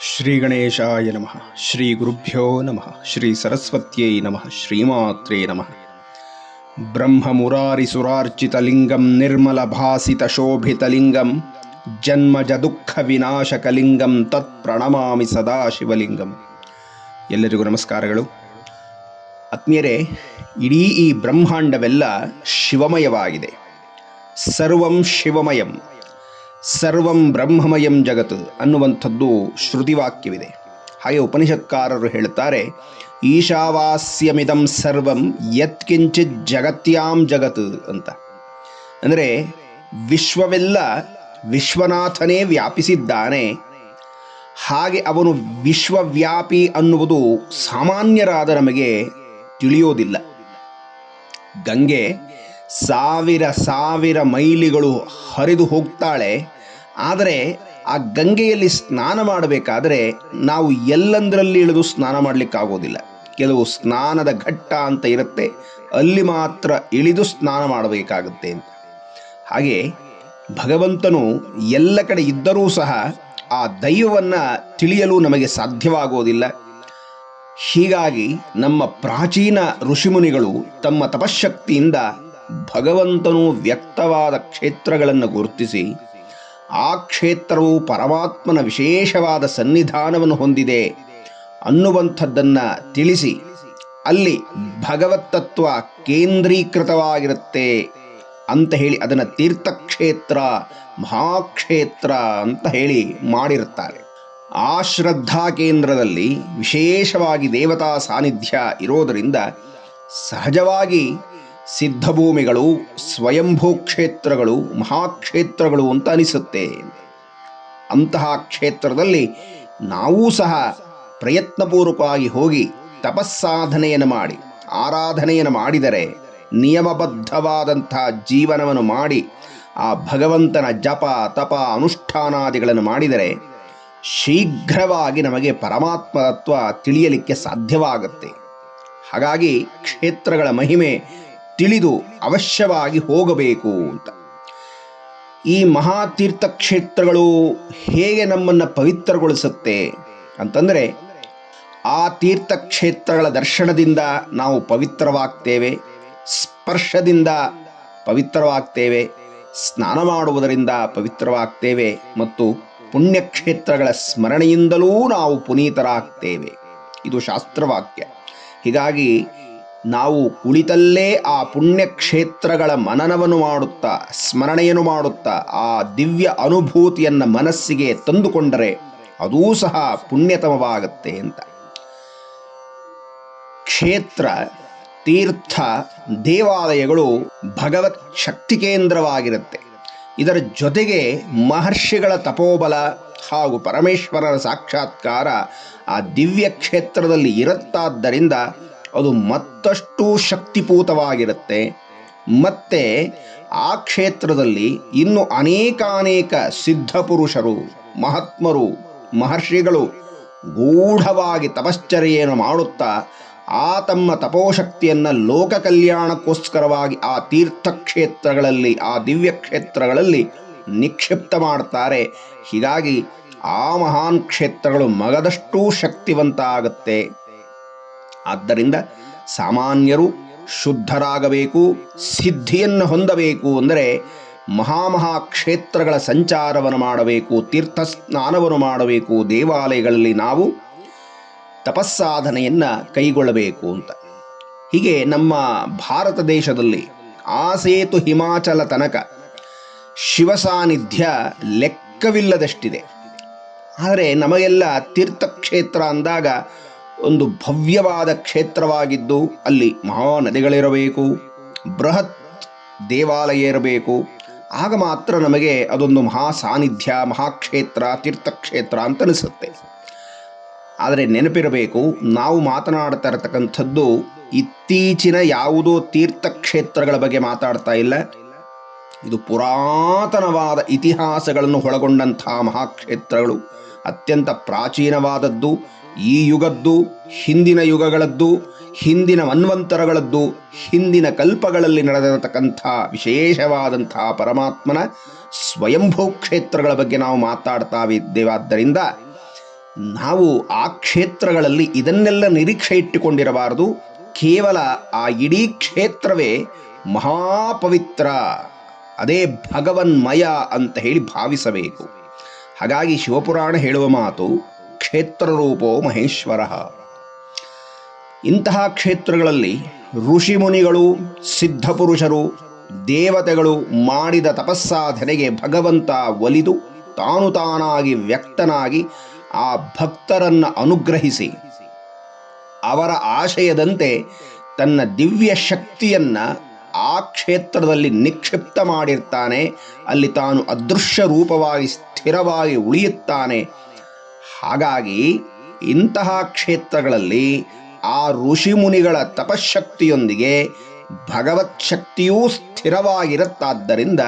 ಶ್ರೀ ಗಣೇಶಾಯ ನಮಃ ಶ್ರೀ ಗುರುಭ್ಯೋ ನಮಃ ಶ್ರೀ ಸರಸ್ವತ್ಯೈ ನಮಃ ಶ್ರೀಮಾತ್ರೇ ನಮಃ ಬ್ರಹ್ಮ ಬ್ರಹ್ಮಮುರಾರಿಸುರಾರ್ಚಿತಲಿಂಗಂ ನಿರ್ಮಲಭಾಸಿತಶೋಭಿತಲಿಂಗಂ ಜನ್ಮಜ ದುಃಖ ವಿನಾಶಕಲಿಂಗಂ ತತ್ ಪ್ರಣಮಾಮಿ ಸದಾ ಶಿವಲಿಂಗಂ ಎಲ್ಲರಿಗೂ ನಮಸ್ಕಾರಗಳು. ಆತ್ಮೀಯರೇ, ಇಡೀ ಈ ಬ್ರಹ್ಮಾಂಡವೆಲ್ಲ ಶಿವಮಯವಾಗಿದೆ. ಸರ್ವಂ ಶಿವಮಯಂ. ಸರ್ವಂ ಬ್ರಹ್ಮಮಯಂ ಜಗತ್ ಅನ್ನುವಂಥದ್ದು ಶ್ರುತಿವಾಕ್ಯವಿದೆ. ಹಾಗೆ ಉಪನಿಷತ್ಕಾರರು ಹೇಳುತ್ತಾರೆ, ಈಶಾವಾಸ್ಯಮಿದಂ ಸರ್ವಂ ಯತ್ಕಿಂಚಿತ್ ಜಗತ್ಯಾಂ ಜಗತ್ ಅಂತ. ಅಂದರೆ ವಿಶ್ವವೆಲ್ಲ ವಿಶ್ವನಾಥನೇ ವ್ಯಾಪಿಸಿದ್ದಾನೆ, ಹಾಗೆ ಅವನು ವಿಶ್ವವ್ಯಾಪಿ ಅನ್ನುವುದು ಸಾಮಾನ್ಯರಾದ ನಮಗೆ ತಿಳಿಯೋದಿಲ್ಲ. ಗಂಗೆ ಸಾವಿರ ಸಾವಿರ ಮೈಲಿಗಳು ಹರಿದು ಹೋಗ್ತಾಳೆ. ಆದರೆ ಆ ಗಂಗೆಯಲ್ಲಿ ಸ್ನಾನ ಮಾಡಬೇಕಾದ್ರೆ ನಾವು ಎಲ್ಲಂದರಲ್ಲಿ ಇಳಿದು ಸ್ನಾನ ಮಾಡಲಿಕ್ಕಾಗೋದಿಲ್ಲ. ಕೆಲವು ಸ್ನಾನದ ಘಟ್ಟ ಅಂತ ಇರುತ್ತೆ. ಅಲ್ಲಿ ಮಾತ್ರ ಇಳಿದು ಸ್ನಾನ ಮಾಡಬೇಕಾಗುತ್ತೆ ಅಂತ. ಹಾಗೆ ಭಗವಂತನು ಎಲ್ಲ ಕಡೆ ಇದ್ದರೂ ಸಹ ಆ ದೈವವನ್ನು ತಿಳಿಯಲು ನಮಗೆ ಸಾಧ್ಯವಾಗೋದಿಲ್ಲ. ಹೀಗಾಗಿ ನಮ್ಮ ಪ್ರಾಚೀನ ಋಷಿಮುನಿಗಳು ತಮ್ಮ ತಪಶಕ್ತಿಯಿಂದ ಭಗವಂತನು ವ್ಯಕ್ತವಾದ ಕ್ಷೇತ್ರಗಳನ್ನು ಗುರುತಿಸಿ, ಆ ಕ್ಷೇತ್ರವು ಪರಮಾತ್ಮನ ವಿಶೇಷವಾದ ಸನ್ನಿಧಾನವನ್ನು ಹೊಂದಿದೆ ಅನ್ನುವಂಥದ್ದನ್ನು ತಿಳಿಸಿ, ಅಲ್ಲಿ ಭಗವತ್ತತ್ವ ಕೇಂದ್ರೀಕೃತವಾಗಿರುತ್ತೆ ಅಂತ ಹೇಳಿ ಅದನ್ನು ತೀರ್ಥಕ್ಷೇತ್ರ, ಮಹಾಕ್ಷೇತ್ರ ಅಂತ ಹೇಳಿ ಮಾಡಿರುತ್ತಾರೆ. ಆ ಶ್ರದ್ಧಾ ಕೇಂದ್ರದಲ್ಲಿ ವಿಶೇಷವಾಗಿ ದೇವತಾ ಸಾನ್ನಿಧ್ಯ ಇರೋದರಿಂದ ಸಹಜವಾಗಿ ಸಿದ್ಧಭೂಮಿಗಳು, ಸ್ವಯಂಭೂ ಕ್ಷೇತ್ರಗಳು, ಮಹಾಕ್ಷೇತ್ರಗಳು ಅಂತ ಅನಿಸುತ್ತೆ. ಅಂತಹ ಕ್ಷೇತ್ರದಲ್ಲಿ ನಾವೂ ಸಹ ಪ್ರಯತ್ನಪೂರ್ವಕವಾಗಿ ಹೋಗಿ ತಪಸ್ಸಾಧನೆಯನ್ನು ಮಾಡಿ, ಆರಾಧನೆಯನ್ನು ಮಾಡಿದರೆ ನಿಯಮಬದ್ಧವಾದಂತಹ ಜೀವನವನ್ನು ಮಾಡಿ, ಆ ಭಗವಂತನ ಜಪ, ತಪ, ಅನುಷ್ಠಾನಾದಿಗಳನ್ನು ಮಾಡಿದರೆ ಶೀಘ್ರವಾಗಿ ನಮಗೆ ಪರಮಾತ್ಮ ತತ್ವ ತಿಳಿಯಲಿಕ್ಕೆ ಸಾಧ್ಯವಾಗುತ್ತೆ. ಹಾಗಾಗಿ ಕ್ಷೇತ್ರಗಳ ಮಹಿಮೆ ತಿಳಿದು ಅವಶ್ಯವಾಗಿ ಹೋಗಬೇಕು ಅಂತ. ಈ ಮಹಾತೀರ್ಥ ಕ್ಷೇತ್ರಗಳು ಹೇಗೆ ನಮ್ಮನ್ನು ಪವಿತ್ರಗೊಳಿಸುತ್ತೆ ಅಂತಂದರೆ, ಆ ತೀರ್ಥಕ್ಷೇತ್ರಗಳ ದರ್ಶನದಿಂದ ನಾವು ಪವಿತ್ರವಾಗ್ತೇವೆ, ಸ್ಪರ್ಶದಿಂದ ಪವಿತ್ರವಾಗ್ತೇವೆ, ಸ್ನಾನ ಮಾಡುವುದರಿಂದ ಪವಿತ್ರವಾಗ್ತೇವೆ ಮತ್ತು ಪುಣ್ಯಕ್ಷೇತ್ರಗಳ ಸ್ಮರಣೆಯಿಂದಲೂ ನಾವು ಪುನೀತರಾಗ್ತೇವೆ. ಇದು ಶಾಸ್ತ್ರವಾಕ್ಯ. ಹೀಗಾಗಿ ನಾವು ಕುಳಿತಲ್ಲೇ ಆ ಪುಣ್ಯಕ್ಷೇತ್ರಗಳ ಮನನವನ್ನು ಮಾಡುತ್ತಾ, ಸ್ಮರಣೆಯನ್ನು ಮಾಡುತ್ತಾ, ಆ ದಿವ್ಯ ಅನುಭೂತಿಯನ್ನು ಮನಸ್ಸಿಗೆ ತಂದುಕೊಂಡರೆ ಅದೂ ಸಹ ಪುಣ್ಯತಮವಾಗುತ್ತೆ ಅಂತ. ಕ್ಷೇತ್ರ, ತೀರ್ಥ, ದೇವಾಲಯಗಳು ಭಗವತ್ ಶಕ್ತಿ ಕೇಂದ್ರವಾಗಿರುತ್ತೆ. ಇದರ ಜೊತೆಗೆ ಮಹರ್ಷಿಗಳ ತಪೋಬಲ ಹಾಗೂ ಪರಮೇಶ್ವರರ ಸಾಕ್ಷಾತ್ಕಾರ ಆ ದಿವ್ಯ ಕ್ಷೇತ್ರದಲ್ಲಿ ಇರುತ್ತಾದ್ದರಿಂದ ಅದು ಮತ್ತಷ್ಟು ಶಕ್ತಿಪೂತವಾಗಿರುತ್ತೆ. ಮತ್ತೆ ಆ ಕ್ಷೇತ್ರದಲ್ಲಿ ಇನ್ನು ಅನೇಕಾನೇಕ ಸಿದ್ಧಪುರುಷರು, ಮಹಾತ್ಮರು, ಮಹರ್ಷಿಗಳು ಗೂಢವಾಗಿ ತಪಶ್ಚರ್ಯೆಯನ್ನು ಮಾಡುತ್ತಾ ಆ ತಮ್ಮ ತಪೋಶಕ್ತಿಯನ್ನು ಲೋಕ ಕಲ್ಯಾಣಕ್ಕೋಸ್ಕರವಾಗಿ ಆ ತೀರ್ಥಕ್ಷೇತ್ರಗಳಲ್ಲಿ, ಆ ದಿವ್ಯ ಕ್ಷೇತ್ರಗಳಲ್ಲಿ ನಿಕ್ಷಿಪ್ತ ಮಾಡ್ತಾರೆ. ಹೀಗಾಗಿ ಆ ಮಹಾನ್ ಕ್ಷೇತ್ರಗಳು ಮಗದಷ್ಟೂ ಶಕ್ತಿವಂತ ಆಗುತ್ತೆ. ಆದ್ದರಿಂದ ಸಾಮಾನ್ಯರು ಶುದ್ಧರಾಗಬೇಕು, ಸಿದ್ಧಿಯನ್ನು ಹೊಂದಬೇಕು ಅಂದರೆ ಮಹಾಮಹಾ ಕ್ಷೇತ್ರಗಳ ಸಂಚಾರವನ್ನು ಮಾಡಬೇಕು ತೀರ್ಥ ಸ್ನಾನವನ್ನು ಮಾಡಬೇಕು, ದೇವಾಲಯಗಳಲ್ಲಿ ನಾವು ತಪಸ್ಸಾಧನೆಯನ್ನು ಕೈಗೊಳ್ಳಬೇಕು ಅಂತ. ಹೀಗೆ ನಮ್ಮ ಭಾರತ ದೇಶದಲ್ಲಿ ಆಸೇತು ಹಿಮಾಚಲ ತನಕ ಶಿವ ಸಾನ್ನಿಧ್ಯ ಲೆಕ್ಕವಿಲ್ಲದಷ್ಟಿದೆ. ಆದರೆ ನಮಗೆಲ್ಲ ತೀರ್ಥಕ್ಷೇತ್ರ ಅಂದಾಗ ಒಂದು ಭವ್ಯವಾದ ಕ್ಷೇತ್ರವಾಗಿದ್ದು ಅಲ್ಲಿ ಮಹಾ ನದಿಗಳಿರಬೇಕು ಬೃಹತ್ ದೇವಾಲಯ ಇರಬೇಕು. ಆಗ ಮಾತ್ರ ನಮಗೆ ಅದೊಂದು ಮಹಾ ಸಾನ್ನಿಧ್ಯ ಮಹಾಕ್ಷೇತ್ರ, ತೀರ್ಥಕ್ಷೇತ್ರ ಅಂತ ಅನಿಸುತ್ತೆ ಆದರೆ ನೆನಪಿರಬೇಕು, ನಾವು ಮಾತನಾಡ್ತಾ ಇರತಕ್ಕಂಥದ್ದು ಇತ್ತೀಚಿನ ಯಾವುದೋ ತೀರ್ಥಕ್ಷೇತ್ರಗಳ ಬಗ್ಗೆ ಮಾತಾಡ್ತಾ ಇಲ್ಲ. ಇದು ಪುರಾತನವಾದ ಇತಿಹಾಸಗಳನ್ನು ಒಳಗೊಂಡಂತಹ ಮಹಾಕ್ಷೇತ್ರಗಳು. ಅತ್ಯಂತ ಪ್ರಾಚೀನವಾದದ್ದು, ಈ ಯುಗದ್ದು, ಹಿಂದಿನ ಯುಗಗಳದ್ದು, ಹಿಂದಿನ ಮನ್ವಂತರಗಳದ್ದು, ಹಿಂದಿನ ಕಲ್ಪಗಳಲ್ಲಿ ನಡೆದಿರತಕ್ಕಂಥ ವಿಶೇಷವಾದಂಥ ಪರಮಾತ್ಮನ ಸ್ವಯಂಭೂ ಕ್ಷೇತ್ರಗಳ ಬಗ್ಗೆ ನಾವು ಮಾತಾಡ್ತಾ ಇದ್ದೇವಾದ್ದರಿಂದ ನಾವು ಆ ಕ್ಷೇತ್ರಗಳಲ್ಲಿ ಇದನ್ನೆಲ್ಲ ನಿರೀಕ್ಷೆ ಇಟ್ಟುಕೊಂಡಿರಬಾರದು. ಕೇವಲ ಆ ಇಡೀ ಕ್ಷೇತ್ರವೇ ಮಹಾಪವಿತ್ರ, ಅದೇ ಭಗವನ್ಮಯ ಅಂತ ಹೇಳಿ ಭಾವಿಸಬೇಕು. ಹಾಗಾಗಿ ಶಿವಪುರಾಣ ಹೇಳುವ ಮಾತು ಕ್ಷೇತ್ರರೂಪೋ ಮಹೇಶ್ವರ. ಇಂತಹ ಕ್ಷೇತ್ರಗಳಲ್ಲಿ ಋಷಿಮುನಿಗಳು, ಸಿದ್ಧಪುರುಷರು, ದೇವತೆಗಳು ಮಾಡಿದ ತಪಸ್ಸಾಧನೆಗೆ ಭಗವಂತ ಒಲಿದು ತಾನು ತಾನಾಗಿ ವ್ಯಕ್ತನಾಗಿ ಆ ಭಕ್ತರನ್ನು ಅನುಗ್ರಹಿಸಿ ಅವರ ಆಶಯದಂತೆ ತನ್ನ ದಿವ್ಯ ಶಕ್ತಿಯನ್ನ ಆ ಕ್ಷೇತ್ರದಲ್ಲಿ ನಿಕ್ಷಿಪ್ತ ಮಾಡಿರ್ತಾನೆ, ಅಲ್ಲಿ ತಾನು ಅದೃಶ್ಯ ರೂಪವಾಗಿ ಸ್ಥಿರವಾಗಿ ಉಳಿಯುತ್ತಾನೆ. ಹಾಗಾಗಿ ಇಂತಹ ಕ್ಷೇತ್ರಗಳಲ್ಲಿ ಆ ಋಷಿಮುನಿಗಳ ತಪಶಕ್ತಿಯೊಂದಿಗೆ ಭಗವತ್ ಶಕ್ತಿಯೂ ಸ್ಥಿರವಾಗಿರುತ್ತಾದ್ದರಿಂದ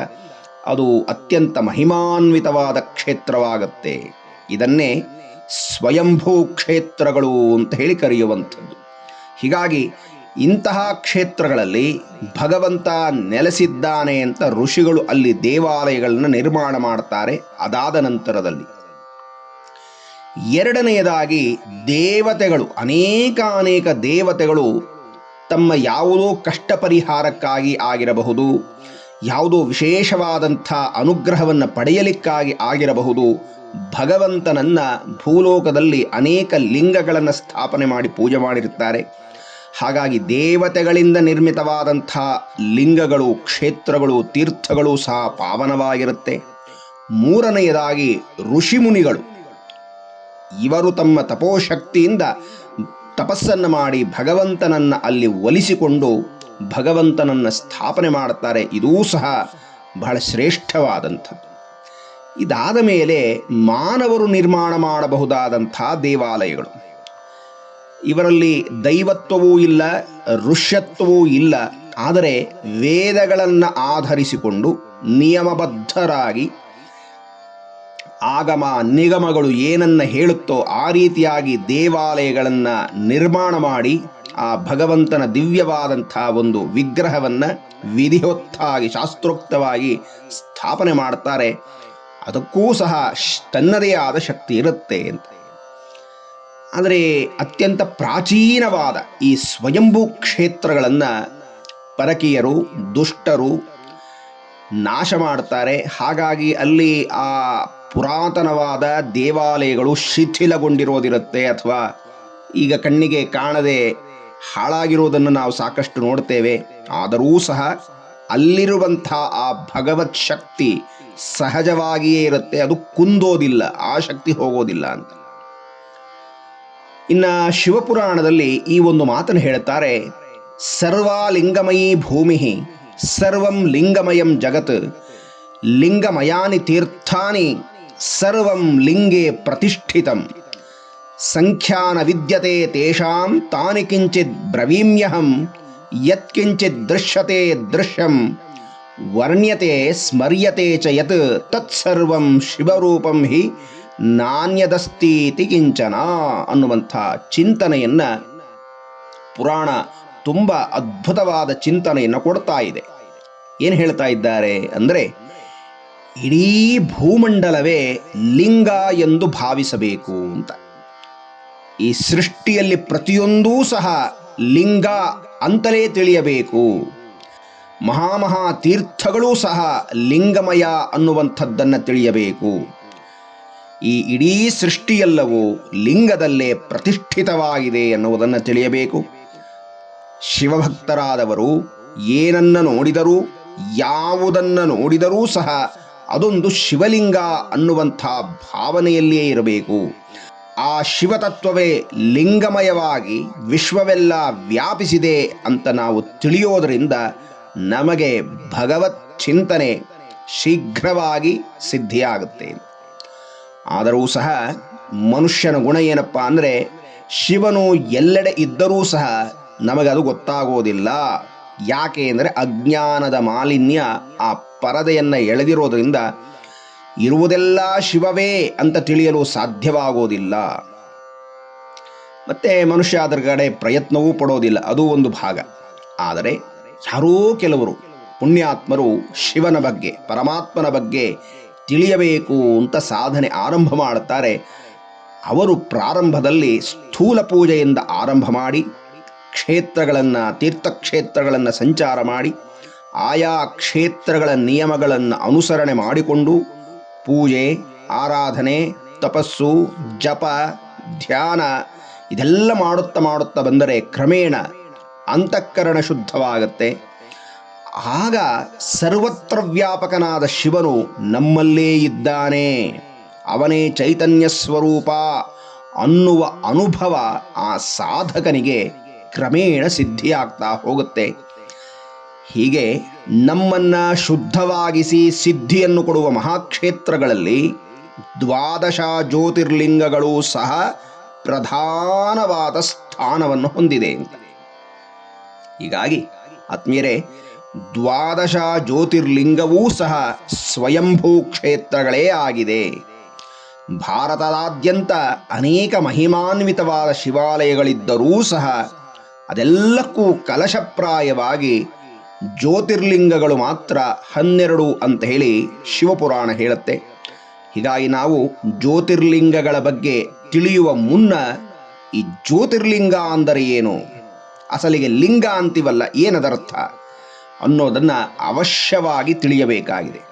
ಅದು ಅತ್ಯಂತ ಮಹಿಮಾನ್ವಿತವಾದ ಕ್ಷೇತ್ರವಾಗುತ್ತೆ. ಇದನ್ನೇ ಸ್ವಯಂಭೂ ಕ್ಷೇತ್ರಗಳು ಅಂತ ಹೇಳಿ ಕರೆಯುವಂಥದ್ದು. ಹೀಗಾಗಿ ಇಂತಹ ಕ್ಷೇತ್ರಗಳಲ್ಲಿ ಭಗವಂತ ನೆಲೆಸಿದ್ದಾನೆ ಅಂತ ಋಷಿಗಳು ಅಲ್ಲಿ ದೇವಾಲಯಗಳನ್ನು ನಿರ್ಮಾಣ ಮಾಡ್ತಾರೆ. ಅದಾದ ನಂತರದಲ್ಲಿ ಎರಡನೆಯದಾಗಿ ದೇವತೆಗಳು ಅನೇಕ ಅನೇಕ ದೇವತೆಗಳು ತಮ್ಮ ಯಾವುದೋ ಕಷ್ಟ ಪರಿಹಾರಕ್ಕಾಗಿ ಆಗಿರಬಹುದು, ಯಾವುದೋ ವಿಶೇಷವಾದಂಥ ಅನುಗ್ರಹವನ್ನು ಪಡೆಯಲಿಕ್ಕಾಗಿ ಆಗಿರಬಹುದು. ಭಗವಂತನನ್ನ ಭೂಲೋಕದಲ್ಲಿ ಅನೇಕ ಲಿಂಗಗಳನ್ನು ಸ್ಥಾಪನೆ ಮಾಡಿ ಪೂಜೆ ಮಾಡಿರುತ್ತಾರೆ. ಹಾಗಾಗಿ ದೇವತೆಗಳಿಂದ ನಿರ್ಮಿತವಾದಂಥ ಲಿಂಗಗಳು, ಕ್ಷೇತ್ರಗಳು, ತೀರ್ಥಗಳು ಸಹ ಪಾವನವಾಗಿರುತ್ತೆ. ಮೂರನೆಯದಾಗಿ ಋಷಿಮುನಿಗಳು. ಇವರು ತಮ್ಮ ತಪೋಶಕ್ತಿಯಿಂದ ತಪಸ್ಸನ್ನು ಮಾಡಿ ಭಗವಂತನನ್ನು ಅಲ್ಲಿ ಒಲಿಸಿಕೊಂಡು ಭಗವಂತನನ್ನು ಸ್ಥಾಪನೆ ಮಾಡುತ್ತಾರೆ. ಇದೂ ಸಹ ಬಹಳ ಶ್ರೇಷ್ಠವಾದಂಥದ್ದು. ಇದಾದ ಮೇಲೆ ಮಾನವರು ನಿರ್ಮಾಣ ಮಾಡಬಹುದಾದಂಥ ದೇವಾಲಯಗಳು. ಇವರಲ್ಲಿ ದೈವತ್ವವೂ ಇಲ್ಲ, ಋಷ್ಯತ್ವವೂ ಇಲ್ಲ. ಆದರೆ ವೇದಗಳನ್ನು ಆಧರಿಸಿಕೊಂಡು ನಿಯಮಬದ್ಧರಾಗಿ ಆಗಮ ನಿಗಮಗಳು ಏನನ್ನ ಹೇಳುತ್ತೋ ಆ ರೀತಿಯಾಗಿ ದೇವಾಲಯಗಳನ್ನು ನಿರ್ಮಾಣ ಮಾಡಿ ಆ ಭಗವಂತನ ದಿವ್ಯವಾದಂಥ ಒಂದು ವಿಗ್ರಹವನ್ನು ವಿಧಿವತ್ತಾಗಿ ಶಾಸ್ತ್ರೋಕ್ತವಾಗಿ ಸ್ಥಾಪನೆ ಮಾಡ್ತಾರೆ. ಅದಕ್ಕೂ ಸಹ ತನ್ನದೇ ಆದ ಶಕ್ತಿ ಇರುತ್ತೆ ಅಂತ. ಆದರೆ ಅತ್ಯಂತ ಪ್ರಾಚೀನವಾದ ಈ ಸ್ವಯಂಭೂ ಕ್ಷೇತ್ರಗಳನ್ನು ಪರಕೀಯರು, ದುಷ್ಟರು ನಾಶ ಮಾಡ್ತಾರೆ. ಹಾಗಾಗಿ ಅಲ್ಲಿ ಆ ಪುರಾತನವಾದ ದೇವಾಲಯಗಳು ಶಿಥಿಲಗೊಂಡಿರೋದಿರುತ್ತೆ ಅಥವಾ ಈಗ ಕಣ್ಣಿಗೆ ಕಾಣದೆ ಹಾಳಾಗಿರೋದನ್ನು ನಾವು ಸಾಕಷ್ಟು ನೋಡ್ತೇವೆ. ಆದರೂ ಸಹ ಅಲ್ಲಿರುವಂಥ ಆ ಭಗವತ್ ಶಕ್ತಿ ಸಹಜವಾಗಿಯೇ ಇರುತ್ತೆ. ಅದು ಕುಂದೋದಿಲ್ಲ, ಆ ಶಕ್ತಿ ಹೋಗೋದಿಲ್ಲ ಅಂತ. ಇನ್ನ ಶಿವಪುರಾಣದಲ್ಲಿ ಈ ಒಂದು ಮಾತನ್ನು ಹೇಳುತ್ತಾರೆ, ಸರ್ವಾಲಿಂಗಮಯಿ ಭೂಮಿ ಸರ್ವಂ ಲಿಂಗಮಯಂ ಜಗತ್, ಲಿಂಗಮಯಾನಿ ತೀರ್ಥಾನಿ, ಸರ್ವಂ ಲಿಂಗೆ ಪ್ರತಿಷ್ಠಿತಂ, ಸಂಖ್ಯಾನ ವಿದ್ಯತೆ ತೇಷಾಂ, ತಾನಿ ಕಿಂಚಿತ್ ಬ್ರವೀಮ್ಯಹಂ ಯತ್ಕಿಂಚಿತ್ ದೃಶ್ಯತೆ ದೃಶ್ಯಂ, ವರ್ಣ್ಯತೆ ಸ್ಮರ್ಯತೆ ಚ ಯತ್, ತತ್ಸರ್ವಂ ಶಿವರೂಪಂ ಹಿ ನಾಣ್ಯದಸ್ತೀತಿ ಕಿಂಚನ ಅನ್ನುವಂಥ ಚಿಂತನೆಯನ್ನು ಪುರಾಣ ತುಂಬ ಅದ್ಭುತವಾದ ಚಿಂತನೆಯನ್ನು ಕೊಡ್ತಾ ಇದೆ. ಏನು ಹೇಳ್ತಾ ಇದ್ದಾರೆ ಅಂದರೆ, ಇಡೀ ಭೂಮಂಡಲವೇ ಲಿಂಗ ಎಂದು ಭಾವಿಸಬೇಕು ಅಂತ. ಈ ಸೃಷ್ಟಿಯಲ್ಲಿ ಪ್ರತಿಯೊಂದೂ ಸಹ ಲಿಂಗ ಅಂತಲೇ ತಿಳಿಯಬೇಕು. ಮಹಾಮಹಾ ತೀರ್ಥಗಳೂ ಸಹ ಲಿಂಗಮಯ ಅನ್ನುವಂಥದ್ದನ್ನು ತಿಳಿಯಬೇಕು. ಈ ಇಡೀ ಸೃಷ್ಟಿಯೆಲ್ಲವೂ ಲಿಂಗದಲ್ಲೇ ಪ್ರತಿಷ್ಠಿತವಾಗಿದೆ ಎನ್ನುವುದನ್ನು ತಿಳಿಯಬೇಕು. ಶಿವಭಕ್ತರಾದವರು ಏನನ್ನ ನೋಡಿದರೂ, ಯಾವುದನ್ನ ನೋಡಿದರೂ ಸಹ ಅದೊಂದು ಶಿವಲಿಂಗ ಅನ್ನುವಂಥ ಭಾವನೆಯಲ್ಲಿಯೇ ಇರಬೇಕು. ಆ ಶಿವತತ್ವವೇ ಲಿಂಗಮಯವಾಗಿ ವಿಶ್ವವೆಲ್ಲ ವ್ಯಾಪಿಸಿದೆ ಅಂತ ನಾವು ತಿಳಿಯೋದರಿಂದ ನಮಗೆ ಭಗವತ್ ಚಿಂತನೆ ಶೀಘ್ರವಾಗಿ ಸಿದ್ಧಿಯಾಗುತ್ತೆ. ಆದರೂ ಸಹ ಮನುಷ್ಯನ ಗುಣ ಏನಪ್ಪ ಅಂದರೆ ಶಿವನು ಎಲ್ಲೆಡೆ ಇದ್ದರೂ ಸಹ ನಮಗೆ ಅದು ಗೊತ್ತಾಗೋದಿಲ್ಲ. ಯಾಕೆ ಅಂದರೆ ಅಜ್ಞಾನದ ಮಾಲಿನ್ಯ ಆ ಪರದೆಯನ್ನು ಎಳೆದಿರೋದರಿಂದ ಇರುವುದೆಲ್ಲ ಶಿವವೇ ಅಂತ ತಿಳಿಯಲು ಸಾಧ್ಯವಾಗೋದಿಲ್ಲ. ಮತ್ತೆ ಮನುಷ್ಯ ಅದರ ಕಡೆ ಪ್ರಯತ್ನವೂ ಪಡೋದಿಲ್ಲ, ಅದು ಒಂದು ಭಾಗ. ಆದರೆ ಯಾರೋ ಕೆಲವರು ಪುಣ್ಯಾತ್ಮರು ಶಿವನ ಬಗ್ಗೆ, ಪರಮಾತ್ಮನ ಬಗ್ಗೆ ತಿಳಿಯಬೇಕು ಅಂತ ಸಾಧನೆ ಆರಂಭ ಮಾಡುತ್ತಾರೆ. ಅವರು ಪ್ರಾರಂಭದಲ್ಲಿ ಸ್ಥೂಲ ಪೂಜೆಯಿಂದ ಆರಂಭ ಮಾಡಿ, ಕ್ಷೇತ್ರಗಳನ್ನು, ತೀರ್ಥಕ್ಷೇತ್ರಗಳನ್ನು ಸಂಚಾರ ಮಾಡಿ, ಆಯಾ ಕ್ಷೇತ್ರಗಳ ನಿಯಮಗಳನ್ನು ಅನುಸರಣೆ ಮಾಡಿಕೊಂಡು ಪೂಜೆ, ಆರಾಧನೆ, ತಪಸ್ಸು, ಜಪ, ಧ್ಯಾನ ಇದೆಲ್ಲ ಮಾಡುತ್ತಾ ಮಾಡುತ್ತಾ ಬಂದರೆ ಕ್ರಮೇಣ ಅಂತಃಕರಣ ಶುದ್ಧವಾಗತ್ತೆ. ಆಗ ಸರ್ವತ್ರ ವ್ಯಾಪಕನಾದ ಶಿವನು ನಮ್ಮಲ್ಲೇ ಇದ್ದಾನೆ. ಅವನೇ ಚೈತನ್ಯ ಸ್ವರೂಪ ಅನ್ನುವ ಅನುಭವ ಆ ಸಾಧಕನಿಗೆ ಕ್ರಮೇಣ ಸಿದ್ಧಿಯಾಗ್ತಾ ಹೋಗುತ್ತೆ. ಹೀಗೆ ನಮ್ಮನ್ನ ಶುದ್ಧವಾಗಿಸಿ ಸಿದ್ಧಿಯನ್ನು ಕೊಡುವ ಮಹಾಕ್ಷೇತ್ರಗಳಲ್ಲಿ ದ್ವಾದಶ ಜ್ಯೋತಿರ್ಲಿಂಗಗಳು ಸಹ ಪ್ರಧಾನವಾದ ಸ್ಥಾನವನ್ನು ಹೊಂದಿದೆ ಹೀಗಾಗಿ ಆತ್ಮೀಯರೇ ದ್ವಾದಶ ಜ್ಯೋತಿರ್ಲಿಂಗವೂ ಸಹ ಸ್ವಯಂಭೂ ಕ್ಷೇತ್ರಗಳೇ ಆಗಿದೆ. ಭಾರತದಾದ್ಯಂತ ಅನೇಕ ಮಹಿಮಾನ್ವಿತವಾದ ಶಿವಾಲಯಗಳಿದ್ದರೂ ಸಹ ಅದೆಲ್ಲಕ್ಕೂ ಕಲಶಪ್ರಾಯವಾಗಿ ಜ್ಯೋತಿರ್ಲಿಂಗಗಳು ಮಾತ್ರ ಹನ್ನೆರಡು ಅಂತ ಹೇಳಿ ಶಿವಪುರಾಣ ಹೇಳುತ್ತೆ. ಹೀಗಾಗಿ ನಾವು ಜ್ಯೋತಿರ್ಲಿಂಗಗಳ ಬಗ್ಗೆ ತಿಳಿಯುವ ಮುನ್ನ ಈ ಜ್ಯೋತಿರ್ಲಿಂಗ ಅಂದರೆ ಏನು? ಅಸಲಿಗೆ ಲಿಂಗ ಅಂತೀವಲ್ಲ, ಏನದರ್ಥ? ಅನ್ನೋದನ್ನು ಅವಶ್ಯವಾಗಿ ತಿಳಿಯಬೇಕಾಗಿದೆ.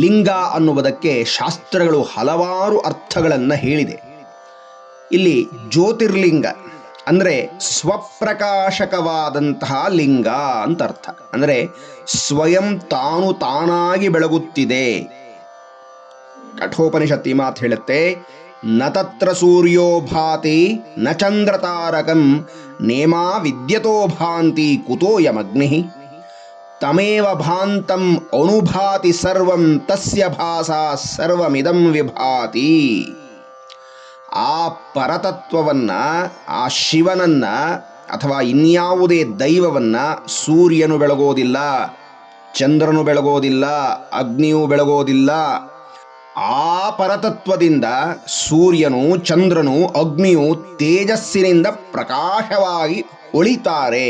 ಲಿಂಗ ಅನ್ನುವುದಕ್ಕೆ ಶಾಸ್ತ್ರಗಳು ಹಲವಾರು ಅರ್ಥಗಳನ್ನು ಹೇಳಿದೆ. ಇಲ್ಲಿ ಜ್ಯೋತಿರ್ಲಿಂಗ ಅಂದರೆ ಸ್ವಪ್ರಕಾಶಕವಾದಂತಹ ಲಿಂಗ ಅಂತ ಅರ್ಥ. ಅಂದರೆ ಸ್ವಯಂ ತಾನು ತಾನಾಗಿ ಬೆಳಗುತ್ತಿದೆ. ಕಠೋಪನಿಷತ್ತಿ ಮಾತು ಹೇಳುತ್ತೆ, ನ ತತ್ರ ಸೂರ್ಯೋ ಭಾತಿ, ನ ಚಂದ್ರ ತಾರಕಂ, ನೇಮಾ ವಿದ್ಯತೋ ಭಾಂತಿ ಕುತೋ ಯಮಗ್ನಿ ತಮೇವ ಭಾಂತಂ ಅನುಭಾತಿ ಸರ್ವಂ ತಸ್ಯ ಭಾಸಾ ಸರ್ವಮಿದಂ ವಿಭಾತಿ ಆ ಪರತತ್ವವನ್ನ ಆ ಶಿವನನ್ನ ಅಥವಾ ಇನ್ಯಾವುದೇ ದೈವವನ್ನ ಸೂರ್ಯನು ಬೆಳಗೋದಿಲ್ಲ, ಚಂದ್ರನು ಬೆಳಗೋದಿಲ್ಲ, ಅಗ್ನಿಯು ಬೆಳಗೋದಿಲ್ಲ, ಆ ಪರತತ್ವದಿಂದ ಸೂರ್ಯನು, ಚಂದ್ರನು, ಅಗ್ನಿಯು ತೇಜಸ್ಸಿನಿಂದ ಪ್ರಕಾಶವಾಗಿ ಹೊಳಿತಾರೆ.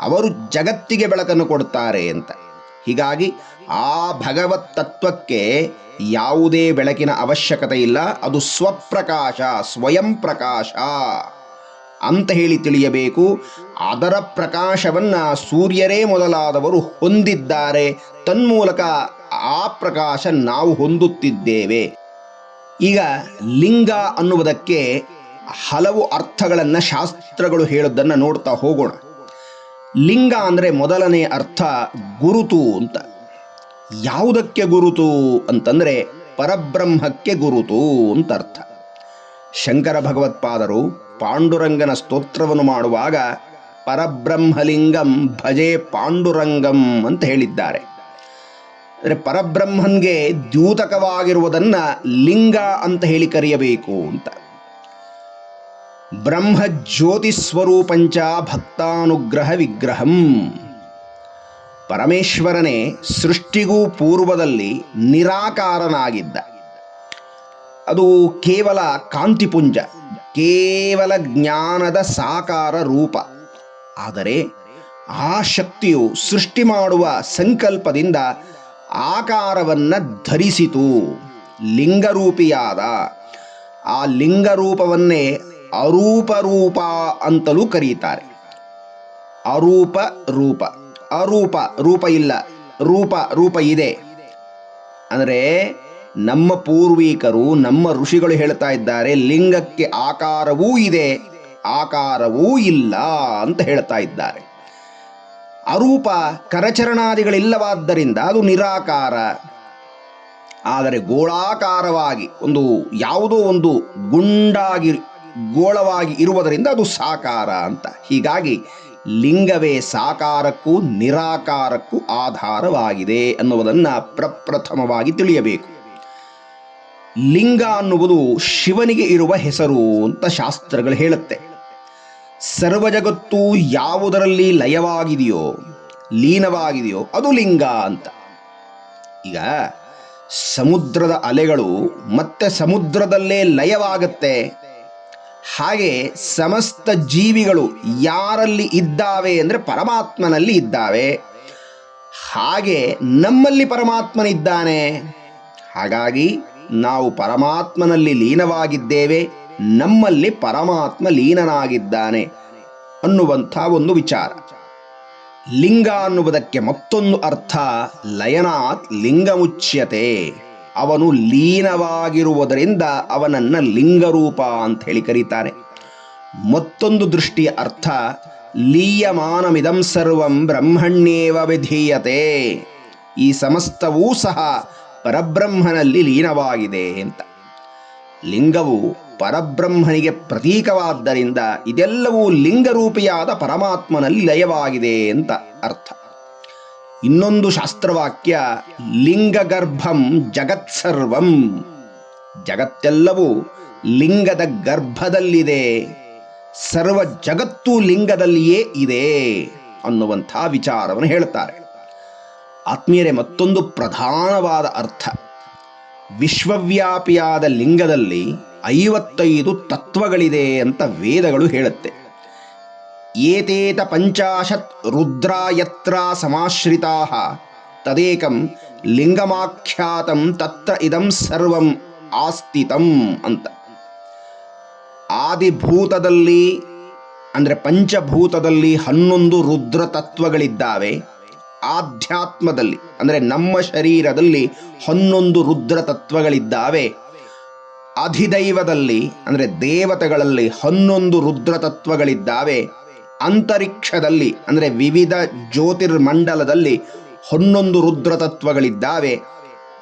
ಅವರು ಜಗತ್ತಿಗೆ ಬೆಳಕನ್ನು ಕೊಡ್ತಾರೆ ಅಂತ. ಹೀಗಾಗಿ ಆ ಭಗವತ್ ತತ್ವಕ್ಕೆ ಯಾವುದೇ ಬೆಳಕಿನ ಅವಶ್ಯಕತೆ ಇಲ್ಲ. ಅದು ಸ್ವಪ್ರಕಾಶ, ಸ್ವಯಂ ಪ್ರಕಾಶ ಅಂತ ಹೇಳಿ ತಿಳಿಯಬೇಕು. ಅದರ ಪ್ರಕಾಶವನ್ನ ಸೂರ್ಯರೇ ಮೊದಲಾದವರು ಹೊಂದಿದ್ದಾರೆ. ತನ್ಮೂಲಕ ಆ ಪ್ರಕಾಶ ನಾವು ಹೊಂದುತ್ತಿದ್ದೇವೆ. ಈಗ ಲಿಂಗ ಅನ್ನುವುದಕ್ಕೆ ಹಲವು ಅರ್ಥಗಳನ್ನು ಶಾಸ್ತ್ರಗಳು ಹೇಳೋದನ್ನು ನೋಡ್ತಾ ಹೋಗೋಣ. ಲಿಂಗ ಅಂದರೆ ಮೊದಲನೇ ಅರ್ಥ ಗುರುತು ಅಂತ. ಯಾವುದಕ್ಕೆ ಗುರುತು ಅಂತಂದರೆ ಪರಬ್ರಹ್ಮಕ್ಕೆ ಗುರುತು ಅಂತ ಅರ್ಥ. ಶಂಕರ ಭಗವತ್ಪಾದರು ಪಾಂಡುರಂಗನ ಸ್ತೋತ್ರವನ್ನು ಮಾಡುವಾಗ ಪರಬ್ರಹ್ಮಲಿಂಗಂ ಭಜೆ ಪಾಂಡುರಂಗಂ ಅಂತ ಹೇಳಿದ್ದಾರೆ. ಅಂದರೆ ಪರಬ್ರಹ್ಮನ್ಗೆ ದ್ಯೂತಕವಾಗಿರುವುದನ್ನು ಲಿಂಗ ಅಂತ ಹೇಳಿ ಕರೆಯಬೇಕು ಅಂತ. ಬ್ರಹ್ಮ ಜ್ಯೋತಿ ಸ್ವರೂಪಂಚ ಭಕ್ತಾನುಗ್ರಹ ವಿಗ್ರಹಂ ಪರಮೇಶ್ವರನೇ ಸೃಷ್ಟಿಗೂ ಪೂರ್ವದಲ್ಲಿ ನಿರಾಕಾರನಾಗಿದ್ದ. ಅದು ಕೇವಲ ಕಾಂತಿಪುಂಜ, ಕೇವಲ ಜ್ಞಾನದ ಸಾಕಾರ ರೂಪ. ಆದರೆ ಆ ಶಕ್ತಿಯು ಸೃಷ್ಟಿ ಮಾಡುವ ಸಂಕಲ್ಪದಿಂದ ಆಕಾರವನ್ನು ಧರಿಸಿತು. ಲಿಂಗರೂಪಿಯಾದ. ಆ ಲಿಂಗರೂಪವನ್ನೇ ಅರೂಪ ರೂಪ ಅಂತಲೂ ಕರೀತಾರೆ. ಅರೂಪ ರೂಪ. ಅರೂಪ ರೂಪ ಇಲ್ಲ. ರೂಪ ರೂಪ ಇದೆ. ಅಂದರೆ ನಮ್ಮ ಪೂರ್ವಿಕರು, ನಮ್ಮ ಋಷಿಗಳು ಹೇಳ್ತಾ ಇದ್ದಾರೆ, ಲಿಂಗಕ್ಕೆ ಆಕಾರವೂ ಇದೆ, ಆಕಾರವೂ ಇಲ್ಲ ಅಂತ ಹೇಳ್ತಾ ಇದ್ದಾರೆ. ಅರೂಪ ಕರಚರಣಾದಿಗಳಿಲ್ಲವಾದ್ದರಿಂದ ಅದು ನಿರಾಕಾರ. ಆದರೆ ಗೋಳಾಕಾರವಾಗಿ ಒಂದು ಯಾವುದೋ ಒಂದು ಗುಂಡಾಗಿ ಗೋಳವಾಗಿ ಇರುವುದರಿಂದ ಅದು ಸಾಕಾರ ಅಂತ. ಹೀಗಾಗಿ ಲಿಂಗವೇ ಸಾಕಾರಕ್ಕೂ ನಿರಾಕಾರಕ್ಕೂ ಆಧಾರವಾಗಿದೆ ಅನ್ನುವುದನ್ನು ಪ್ರಪ್ರಥಮವಾಗಿ ತಿಳಿಯಬೇಕು. ಲಿಂಗ ಅನ್ನುವುದು ಶಿವನಿಗೆ ಇರುವ ಹೆಸರು ಅಂತ ಶಾಸ್ತ್ರಗಳು ಹೇಳುತ್ತೆ. ಸರ್ವ ಜಗತ್ತು ಯಾವುದರಲ್ಲಿ ಲಯವಾಗಿದೆಯೋ, ಲೀನವಾಗಿದೆಯೋ ಅದು ಲಿಂಗ ಅಂತ. ಈಗ ಸಮುದ್ರದ ಅಲೆಗಳು ಮತ್ತೆ ಸಮುದ್ರದಲ್ಲೇ ಲಯವಾಗುತ್ತೆ. ಹಾಗೆ ಸಮಸ್ತ ಜೀವಿಗಳು ಯಾರಲ್ಲಿ ಇದ್ದಾವೆ ಅಂದರೆ ಪರಮಾತ್ಮನಲ್ಲಿ ಇದ್ದಾವೆ. ಹಾಗೆ ನಮ್ಮಲ್ಲಿ ಪರಮಾತ್ಮನಿದ್ದಾನೆ. ಹಾಗಾಗಿ ನಾವು ಪರಮಾತ್ಮನಲ್ಲಿ ಲೀನವಾಗಿದ್ದೇವೆ, ನಮ್ಮಲ್ಲಿ ಪರಮಾತ್ಮ ಲೀನನಾಗಿದ್ದಾನೆ ಅನ್ನುವಂಥ ಒಂದು ವಿಚಾರ. ಲಿಂಗ ಅನ್ನುವುದಕ್ಕೆ ಮತ್ತೊಂದು ಅರ್ಥ, ಲಯನಾತ್ ಲಿಂಗಮುಚ್ಯತೆ. ಅವನು ಲೀನವಾಗಿರುವುದರಿಂದ ಅವನನ್ನ ಲಿಂಗರೂಪ ಅಂತ ಹೇಳಿ ಕರೀತಾರೆ. ಮತ್ತೊಂದು ದೃಷ್ಟಿಯ ಅರ್ಥ, ಲೀಯಮಾನಮಿದಂ ಸರ್ವಂ ಬ್ರಹ್ಮಣ್ಯೇವ ವಿಧೀಯತೆ. ಈ ಸಮಸ್ತವೂ ಸಹ ಪರಬ್ರಹ್ಮನಲ್ಲಿ ಲೀನವಾಗಿದೆ ಅಂತ. ಲಿಂಗವು ಪರಬ್ರಹ್ಮನಿಗೆ ಪ್ರತೀಕವಾದ್ದರಿಂದ ಇದೆಲ್ಲವೂ ಲಿಂಗರೂಪಿಯಾದ ಪರಮಾತ್ಮನಲ್ಲಿ ಲಯವಾಗಿದೆ ಅಂತ ಅರ್ಥ. ಇನ್ನೊಂದು ಶಾಸ್ತ್ರವಾಕ್ಯ, ಲಿಂಗಗರ್ಭಂ ಜಗತ್ಸರ್ವಂ ಜಗತ್ತೆಲ್ಲವೂ ಲಿಂಗದ ಗರ್ಭದಲ್ಲಿದೆ. ಸರ್ವ ಜಗತ್ತು ಲಿಂಗದಲ್ಲಿಯೇ ಇದೆ ಅನ್ನುವಂಥ ವಿಚಾರವನ್ನು ಹೇಳ್ತಾರೆ ಆತ್ಮೀಯರೇ, ಮತ್ತೊಂದು ಪ್ರಧಾನವಾದ ಅರ್ಥ. ವಿಶ್ವವ್ಯಾಪಿಯಾದ ಲಿಂಗದಲ್ಲಿ ಐವತ್ತೈದು ತತ್ವಗಳಿದೆ ಅಂತ ವೇದಗಳು ಹೇಳುತ್ತೆ. ಏತೇತ ಪಂಚಾಶತ್ ರುದ್ರ ಯತ್ರ ಸಮಾಶ್ರಿತಾ. ತದೇಕಂ ಲಿಂಗಮಾಖ್ಯಾತಂ ತತ್ರ ಇದಂ ಸರ್ವಂ ಆಸ್ತಿತಂ ಅಂತ. ಆದಿಭೂತದಲ್ಲಿ, ಅಂದರೆ ಪಂಚಭೂತದಲ್ಲಿ ಹನ್ನೊಂದು ರುದ್ರ ತತ್ವಗಳಿದ್ದಾವೆ ಆಧ್ಯಾತ್ಮದಲ್ಲಿ, ಅಂದರೆ ನಮ್ಮ ಶರೀರದಲ್ಲಿ ಹನ್ನೊಂದು ರುದ್ರ ತತ್ವಗಳಿದ್ದಾವೆ ಅಧಿದೈವದಲ್ಲಿ, ಅಂದರೆ ದೇವತೆಗಳಲ್ಲಿ ಹನ್ನೊಂದು ರುದ್ರ ತತ್ವಗಳಿದ್ದಾವೆ ಅಂತರಿಕ್ಷದಲ್ಲಿ, ಅಂದರೆ ವಿವಿಧ ಜ್ಯೋತಿರ್ಮಂಡಲದಲ್ಲಿ ಹನ್ನೊಂದು ರುದ್ರ ತತ್ವಗಳಿದ್ದಾವೆ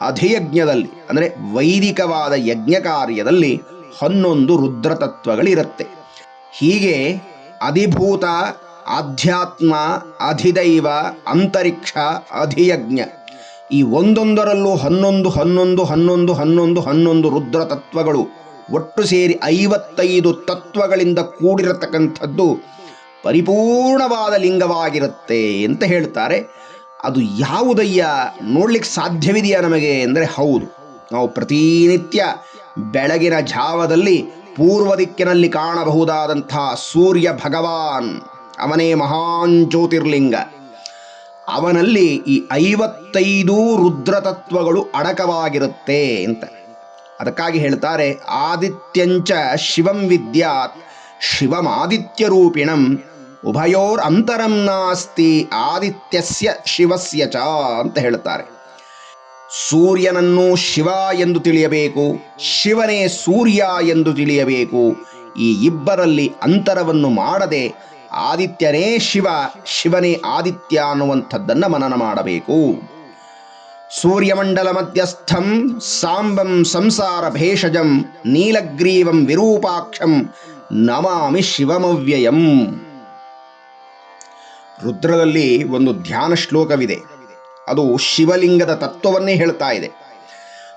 ಅಧಿಯಜ್ಞದಲ್ಲಿ, ಅಂದರೆ ವೈದಿಕವಾದ ಯಜ್ಞ ಕಾರ್ಯದಲ್ಲಿ ಹನ್ನೊಂದು ರುದ್ರ ತತ್ವಗಳಿರುತ್ತೆ ಹೀಗೆ ಅಧಿಭೂತ, ಆಧ್ಯಾತ್ಮ, ಅಧಿದೈವ, ಅಂತರಿಕ್ಷ, ಅಧಿಯಜ್ಞ ಈ ಒಂದೊಂದರಲ್ಲೂ ಹನ್ನೊಂದು ಹನ್ನೊಂದು ಹನ್ನೊಂದು ಹನ್ನೊಂದು ಹನ್ನೊಂದು ರುದ್ರ ತತ್ವಗಳು ಒಟ್ಟು ಸೇರಿ ಐವತ್ತೈದು ತತ್ವಗಳಿಂದ ಕೂಡಿರತಕ್ಕಂಥದ್ದು ಪರಿಪೂರ್ಣವಾದ ಲಿಂಗವಾಗಿರುತ್ತೆ ಅಂತ ಹೇಳ್ತಾರೆ. ಅದು ಯಾವುದಯ್ಯ? ನೋಡ್ಲಿಕ್ಕೆ ಸಾಧ್ಯವಿದೆಯಾ ನಮಗೆ ಅಂದರೆ ಹೌದು. ನಾವು ಪ್ರತಿನಿತ್ಯ ಬೆಳಗಿನ ಜಾವದಲ್ಲಿ ಪೂರ್ವ ದಿಕ್ಕಿನಲ್ಲಿ ಕಾಣಬಹುದಾದಂಥ ಸೂರ್ಯ ಭಗವಾನ್, ಅವನೇ ಮಹಾನ್ ಜ್ಯೋತಿರ್ಲಿಂಗ. ಅವನಲ್ಲಿ ಈ ಐವತ್ತೈದು ರುದ್ರತತ್ವಗಳು ಅಡಕವಾಗಿರುತ್ತೆ ಅಂತ. ಅದಕ್ಕಾಗಿ ಹೇಳ್ತಾರೆ, ಆದಿತ್ಯಂಚ ಶಿವಂ ವಿದ್ಯಾತ್ ಶಿವಮಾದಿತ್ಯ ರೂಪಿಣಂ ಉಭಯೋರ್ ಅಂತರಂ ನಾಸ್ತಿ ಆದಿತ್ಯಸ್ಯ ಶಿವಸ್ಯ ಚ ಅಂತ ಹೇಳ್ತಾರೆ ಸೂರ್ಯನನ್ನು ಶಿವ ಎಂದು ತಿಳಿಯಬೇಕು, ಶಿವನೇ ಸೂರ್ಯ ಎಂದು ತಿಳಿಯಬೇಕು. ಈ ಇಬ್ಬರಲ್ಲಿ ಅಂತರವನ್ನು ಮಾಡದೆ ಆದಿತ್ಯನೇ ಶಿವ, ಶಿವನೇ ಆದಿತ್ಯ ಅನ್ನುವಂಥದ್ದನ್ನು ಮನನ ಮಾಡಬೇಕು. ಸೂರ್ಯಮಂಡಲ ಮಧ್ಯಸ್ಥಂ ಸಾಂಬಂ ಸಂಸಾರ ಭೇಷಜಂ ನೀಲಗ್ರೀವಂ ವಿರೂಪಾಕ್ಷಂ ನಮಾಮಿ ಶಿವಮವ್ಯಯಂ. ರುದ್ರದಲ್ಲಿ ಒಂದು ಧ್ಯಾನ ಶ್ಲೋಕವಿದೆ. ಅದು ಶಿವಲಿಂಗದ ತತ್ವವನ್ನೇ ಹೇಳ್ತಾ ಇದೆ.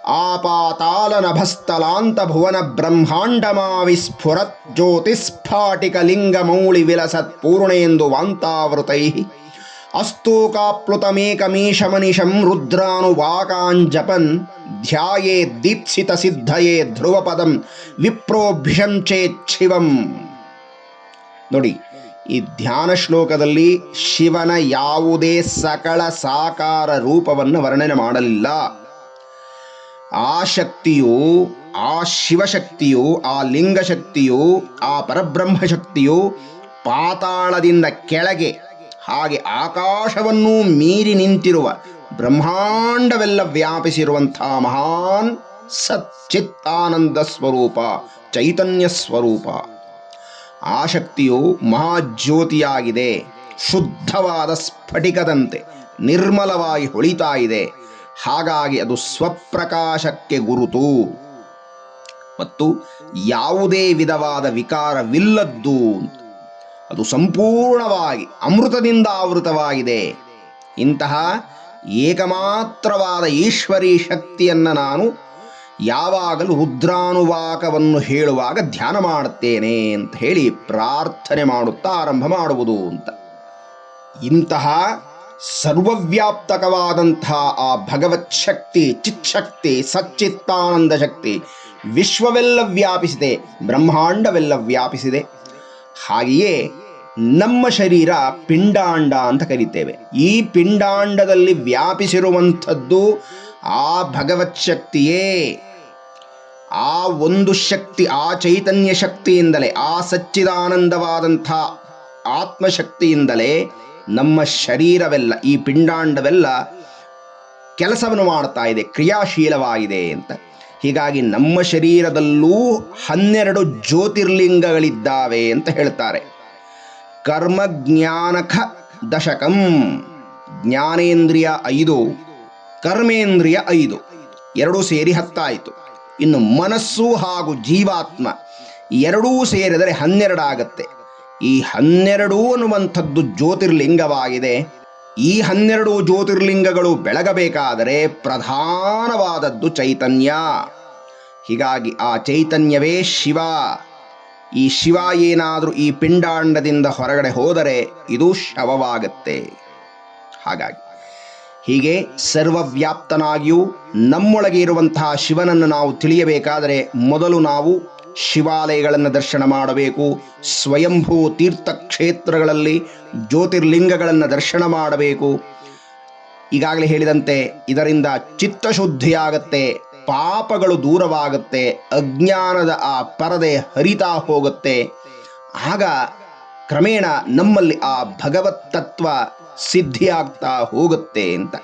ಆಪಾತಾಲ ನಭಸ್ಥಲಾಂತ ಭುವನ ಬ್ರಹ್ಮಾಂಡಮಾವಿಸ್ಫುರತ್ ಜ್ಯೋತಿಸ್ಫಾಟಿಕ ಲಿಂಗ ಮೌಳಿ ವಿಲಸತ್ ಪೂರ್ಣೇಂದು ವಾಂತಾವೃತೈ. ಅಸ್ತೂಕಾಪ್ಲುತಮೇಕಮೀಶಮನಿಶಂ ರುದ್ರಾನುವಾಕಾಂಜಪನ್ ಧ್ಯಾಯೇ ದೀಪ್ಸಿತ ಸಿದ್ಧಯೇ ಧ್ರುವಪದಂ ವಿಪ್ರೋಭಿಷಂ ಚೇಚ್ಛಿವಂ ನೋಡಿ ಈ ಧ್ಯಾನ ಶ್ಲೋಕದಲ್ಲಿ ಶಿವನ ಯಾವುದೇ ಸಕಲ ಸಾಕಾರ ರೂಪವನ್ನು ವರ್ಣನೆ ಮಾಡಲಿಲ್ಲ. ಆ ಶಕ್ತಿಯು, ಆ ಶಿವಶಕ್ತಿಯು, ಆ ಲಿಂಗ ಶಕ್ತಿಯು ಆ ಪರಬ್ರಹ್ಮ ಶಕ್ತಿಯು ಪಾತಾಳದಿಂದ ಕೆಳಗೆ, ಹಾಗೆ ಆಕಾಶವನ್ನೂ ಮೀರಿ ನಿಂತಿರುವ ಬ್ರಹ್ಮಾಂಡವೆಲ್ಲ ವ್ಯಾಪಿಸಿರುವಂಥ ಮಹಾನ್ ಸಚ್ಚಿತ್ತಾನಂದ ಸ್ವರೂಪ, ಚೈತನ್ಯ ಸ್ವರೂಪ. ಆ ಶಕ್ತಿಯು ಮಹಾಜ್ಯೋತಿಯಾಗಿದೆ. ಶುದ್ಧವಾದ ಸ್ಫಟಿಕದಂತೆ, ನಿರ್ಮಲವಾಗಿ ಹೊಳಿತಾ ಇದೆ. ಹಾಗಾಗಿ ಅದು ಸ್ವಪ್ರಕಾಶಕ್ಕೆ ಗುರುತು. ಮತ್ತು ಯಾವುದೇ ವಿಧವಾದ ವಿಕಾರವಿಲ್ಲದ್ದು. ಅದು ಸಂಪೂರ್ಣವಾಗಿ ಅಮೃತದಿಂದ ಆವೃತವಾಗಿದೆ. ಇಂತಹ ಏಕಮಾತ್ರವಾದ ಈಶ್ವರಿ ಶಕ್ತಿಯನ್ನು ನಾನು ಯಾವಾಗಲೂ ರುದ್ರಾನುವಾಕವನ್ನು ಹೇಳುವಾಗ ಧ್ಯಾನ ಮಾಡುತ್ತೇನೆ ಅಂತ ಹೇಳಿ ಪ್ರಾರ್ಥನೆ ಮಾಡುತ್ತಾ ಆರಂಭ ಮಾಡುವುದು ಅಂತ. ಇಂತಹ ಸರ್ವವ್ಯಾಪ್ತಕವಾದಂತಹ ಆ ಭಗವತ್ ಶಕ್ತಿ ಚಿತ್ಶಕ್ತಿ ಸಚ್ಚಿತ್ತಾನಂದ ಶಕ್ತಿ ವಿಶ್ವವೆಲ್ಲ ವ್ಯಾಪಿಸಿದೆ, ಬ್ರಹ್ಮಾಂಡವೆಲ್ಲ ವ್ಯಾಪಿಸಿದೆ. ಹಾಗೆಯೇ ನಮ್ಮ ಶರೀರ ಪಿಂಡಾಂಡ ಅಂತ ಕರೀತೇವೆ. ಈ ಪಿಂಡಾಂಡದಲ್ಲಿ ವ್ಯಾಪಿಸಿರುವಂಥದ್ದು ಆ ಭಗವತ್ ಶಕ್ತಿಯೇ ಆ ಒಂದು ಶಕ್ತಿ, ಆ ಚೈತನ್ಯ ಶಕ್ತಿಯಿಂದಲೇ, ಆ ಸಚ್ಚಿದಾನಂದವಾದಂಥ ಆತ್ಮಶಕ್ತಿಯಿಂದಲೇ ನಮ್ಮ ಶರೀರವೆಲ್ಲ, ಈ ಪಿಂಡಾಂಡವೆಲ್ಲ ಕೆಲಸವನ್ನು ಮಾಡ್ತಾ ಇದೆ, ಕ್ರಿಯಾಶೀಲವಾಗಿದೆ ಅಂತ. ಹೀಗಾಗಿ ನಮ್ಮ ಶರೀರದಲ್ಲೂ ಹನ್ನೆರಡು ಜ್ಯೋತಿರ್ಲಿಂಗಗಳಿದ್ದಾವೆ ಅಂತ ಹೇಳ್ತಾರೆ. ಕರ್ಮ ಜ್ಞಾನಕ ದಶಕಂ, ಜ್ಞಾನೇಂದ್ರಿಯ ಐದು, ಕರ್ಮೇಂದ್ರಿಯ ಐದು, ಎರಡೂ ಸೇರಿ ಹತ್ತಾಯಿತು. ಇನ್ನು ಮನಸ್ಸು ಹಾಗೂ ಜೀವಾತ್ಮ ಎರಡೂ ಸೇರಿದರೆ ಹನ್ನೆರಡಾಗತ್ತೆ. ಈ ಹನ್ನೆರಡು ಅನ್ನುವಂಥದ್ದು ಜ್ಯೋತಿರ್ಲಿಂಗವಾಗಿದೆ. ಈ ಹನ್ನೆರಡು ಜ್ಯೋತಿರ್ಲಿಂಗಗಳು ಬೆಳಗಬೇಕಾದರೆ ಪ್ರಧಾನವಾದದ್ದು ಚೈತನ್ಯ. ಹೀಗಾಗಿ ಆ ಚೈತನ್ಯವೇ ಶಿವ. ಈ ಶಿವ ಏನಾದರೂ ಈ ಪಿಂಡಾಂಡದಿಂದ ಹೊರಗಡೆ ಹೋದರೆ ಇದು ಶವವಾಗತ್ತೆ. ಹಾಗಾಗಿ ಹೀಗೆ ಸರ್ವವ್ಯಾಪ್ತನಾಗಿಯೂ ನಮ್ಮೊಳಗೆ ಇರುವಂತಹ ಶಿವನನ್ನು ನಾವು ತಿಳಿಯಬೇಕಾದರೆ ಮೊದಲು ನಾವು ಶಿವಾಲಯಗಳನ್ನು ದರ್ಶನ ಮಾಡಬೇಕು, ಸ್ವಯಂಭೂ ತೀರ್ಥಕ್ಷೇತ್ರಗಳಲ್ಲಿ ಜ್ಯೋತಿರ್ಲಿಂಗಗಳನ್ನು ದರ್ಶನ ಮಾಡಬೇಕು. ಈಗಾಗಲೇ ಹೇಳಿದಂತೆ ಇದರಿಂದ ಚಿತ್ತಶುದ್ಧಿಯಾಗತ್ತೆ, ಪಾಪಗಳು ದೂರವಾಗುತ್ತೆ, ಅಜ್ಞಾನದ ಆ ಪರದೆ ಹರಿತಾ ಹೋಗುತ್ತೆ. ಆಗ ಕ್ರಮೇಣ ನಮ್ಮಲ್ಲಿ ಆ ಭಗವತ್ ತತ್ವ ಸಿದ್ಧಿಯಾಗ್ತಾ ಹೋಗುತ್ತೆ ಅಂತ.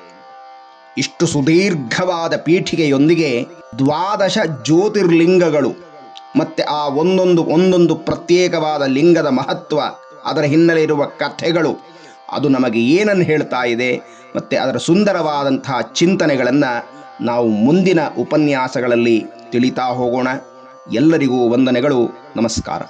ಇಷ್ಟು ಸುದೀರ್ಘವಾದ ಪೀಠಿಗೆಯೊಂದಿಗೆ ದ್ವಾದಶ ಜ್ಯೋತಿರ್ಲಿಂಗಗಳು ಮತ್ತೆ ಆ ಒಂದೊಂದು ಒಂದೊಂದು ಪ್ರತ್ಯೇಕವಾದ ಲಿಂಗದ ಮಹತ್ವ ಅದರ ಹಿನ್ನೆಲೆ ಇರುವ ಕಥೆಗಳು, ಅದು ನಮಗೆ ಏನನ್ನು ಹೇಳ್ತಾ ಇದೆ ಮತ್ತು ಅದರ ಸುಂದರವಾದಂತಹ ಚಿಂತನೆಗಳನ್ನು ನಾವು ಮುಂದಿನ ಉಪನ್ಯಾಸಗಳಲ್ಲಿ ತಿಳಿತಾ ಹೋಗೋಣ. ಎಲ್ಲರಿಗೂ ವಂದನೆಗಳು, ನಮಸ್ಕಾರ.